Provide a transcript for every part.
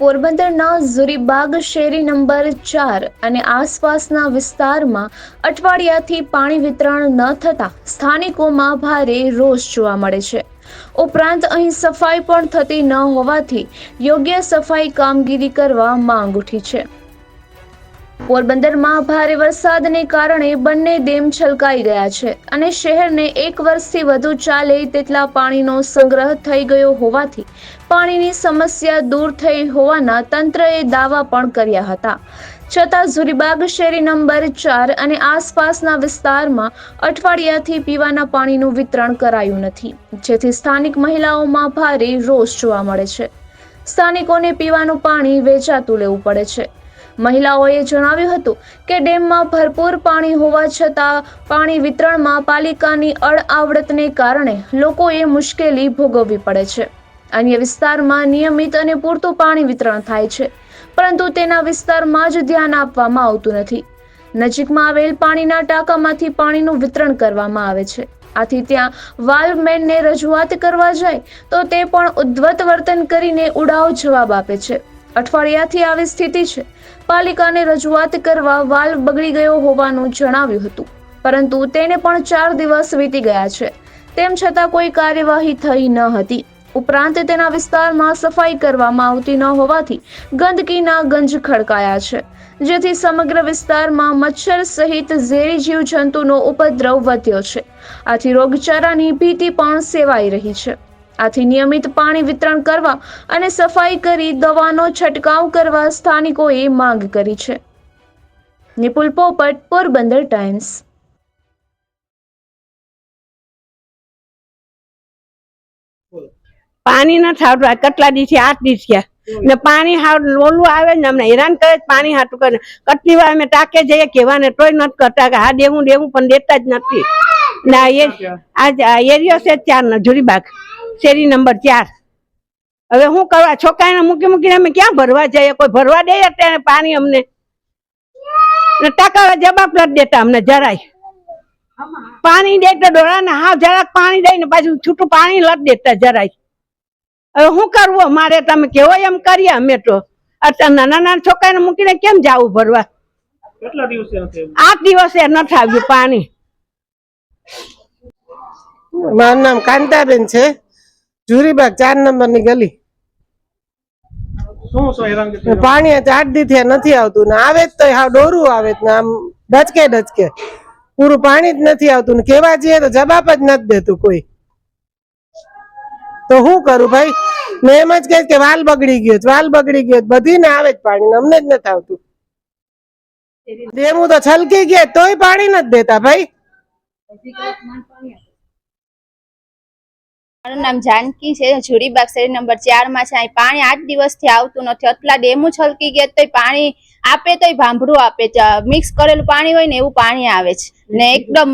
પોરબંદરના ઝુરીબાગ શેરી નંબર ચાર અને આસપાસના વિસ્તારમાં અઠવાડિયાથી પાણી વિતરણ ન થતાં સ્થાનિકોમાં ભારે રોષ જોવા મળે છે. ઉપરાંત અહીં સફાઈ પણ થતી ન હોવાથી યોગ્ય સફાઈ કામગીરી કરવા માંગ ઉઠી છે. પોરબંદરમાં ભારે વરસાદને કારણે બંને ડેમ છલકાઈ ગયા છે અને શહેરને એક વર્ષથી વધુ ચાલે તેટલા પાણીનો સંગ્રહ થઈ ગયો હોવાથી પાણીની સમસ્યા દૂર થઈ હોવાના તંત્રએ દાવા પણ કર્યા હતા. છતાં ઝુરીબાગ શેરી નંબર ચાર અને આસપાસના વિસ્તારમાં અઠવાડિયાથી પીવાના પાણીનું વિતરણ કરાયું નથી, જેથી સ્થાનિક મહિલાઓમાં ભારે રોષ જોવા મળે છે. સ્થાનિકોને પીવાનું પાણી વેચાતું લેવું પડે છે. મહિલાઓએ જણાવ્યું હતું કે ડેમમાં ભરપૂર પાણી હોવા છતાં પાણી વિતરણમાં પાલિકાની અડઆવડતને કારણે લોકોએ મુશ્કેલી ભોગવવી પડે છે. અન્ય વિસ્તારમાં નિયમિત અને પૂરતું પાણી વિતરણ થાય છે, પરંતુ તેના વિસ્તારમાં જ ધ્યાન આપવામાં આવતું નથી. નજીકમાં આવેલ પાણીના ટાંકામાંથી પાણીનું વિતરણ કરવામાં આવે છે. આથી ત્યાં વાલ્વમેનને રજૂઆત કરવા જાય તો તે પણ ઉદ્ધવત વર્તન કરીને ઉડાવ જવાબ આપે છે. અઠવાડિયાથી આવી સ્થિતિ છે. પાલિકાને રજૂઆત કરવા વાલ બગડી ગયો હોવાનું જણાવ્યું હતું. પરંતુ તેને પણ ચાર દિવસ વીતી ગયા છે. તેમ છતાં કોઈ કાર્યવાહી થઈ ન હતી. ઉપરાંત તેના વિસ્તારમાં સફાઈ કરવામાં આવતી ન હોવાથી ગંદકીના ગંજ ખડકાયા છે. જેથી સમગ્ર વિસ્તારમાં મચ્છર સહિત ઝેરી જીવજંતુનો ઉપદ્રવ વધ્યો છે. આથી રોગચાળાની ભીતિ પણ સેવાઈ રહી છે. આથી નિયમિત પાણી વિતરણ કરવા અને સફાઈ કરી દવાનો છંટકાવ કરવા સ્થાનિકોએ માંગ કરી છે. નિપુલ પોપટ પોરબંદર ટાઈમ્સ. પાણી નથી આવતું કેટલા દિવસે આઠ દિવસ ગયા ને પાણી હાવ લોલું આવે ને અમને હેરાન કરે છે પાણી હાટું કરે. કેટલી વાર અમે ટાકે જઈએ કેવા ને તોય નથી કરતા કે હા દેવું દેવું પણ દેતા જ નથી. ના એ- આ એરિયો છે ચાર નો જુરીબાગ શેરી નંબર ચાર. હવે હું કરવા છોકરાને મૂકી મૂકીને અમે ક્યાં ભરવા જઈએ? કોઈ ભરવા દે અત્યારે પાણી અમને? ને ટાકા જવાબ નથી દેતા અમને જરાય. પાણી દે તો ડોળાને હાવ જરાક પાણી દઈને પાછું છૂટું પાણી લત દેતા જરાય. હવે શું કરવું અમારે? તમે કેવો એમ કરીએ અમે તો. અત્યારે નાના નાના છોકરાને મૂકીને કેમ જાવું ભરવા? આઠ દિવસે નથી આવ્યું પાણી. મારું નામ કાંતાબેન છે. જુરીબાગ ચાર નંબરની ગલી ને પાણી ચાર દી થયા નથી આવતું ને આવે જ તો હાવ ડોરું આવે ને આમ ડચકે ડચકે. પૂરું પાણી જ નથી આવતું ને કેવા જઈએ તો જવાબ જ નથી દેતું કોઈ. તો શું કરું ભાઈ? મેં એમ જ કહે કે વાલ બગડી ગયો વાલ બગડી ગયો બધી બધીને આવે જ પાણી અમને જ નથી આવતું. દેવું તો છલકી ગયા તોય પાણી નથી દેતા ભાઈ. મારું નામ જાનકી છે જુરીબાગ શેરી નંબર ચારમાં છે. અહીં પાણી આઠ દિવસથી આવતું નથી. આટલા ડેમો છલકી ગયા તો પાણી આપે તોય ભાંભરું આપે. મિક્સ કરેલું પાણી હોય ને એવું પાણી આવે છે. ને એકદમ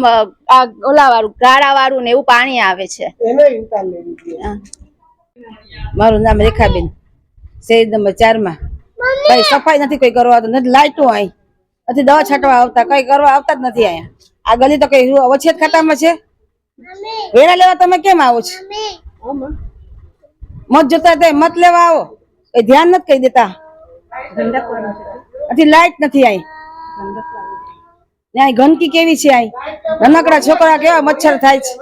ઓલા વાળું ગાળા વાળું ને એવું પાણી આવે છે. એને ઉતાર લેવી જોઈએ. મારું નામ રેખાબેન. શેરી નંબર ચારમાં કઈ સફાઈ નથી કોઈ કરવા આવતું. નથી લાઈટો અહીં. નથી દવા છાંટવા આવતા. કઈ કરવા આવતા જ નથી અહીંયા. આ ગલી તો કઈ વછેત ખાતામાં છે. વેરા લેવા તમે કેમ આવો છો? મત જોતા તે મત લેવા આવો. એ ધ્યાન નથી કહી દેતા. નથી લાઈટ નથી આઈ. ત્યાં ગંદકી કેવી છે અહીં નાનકડા છોકરા કેવા મચ્છર થાય છે.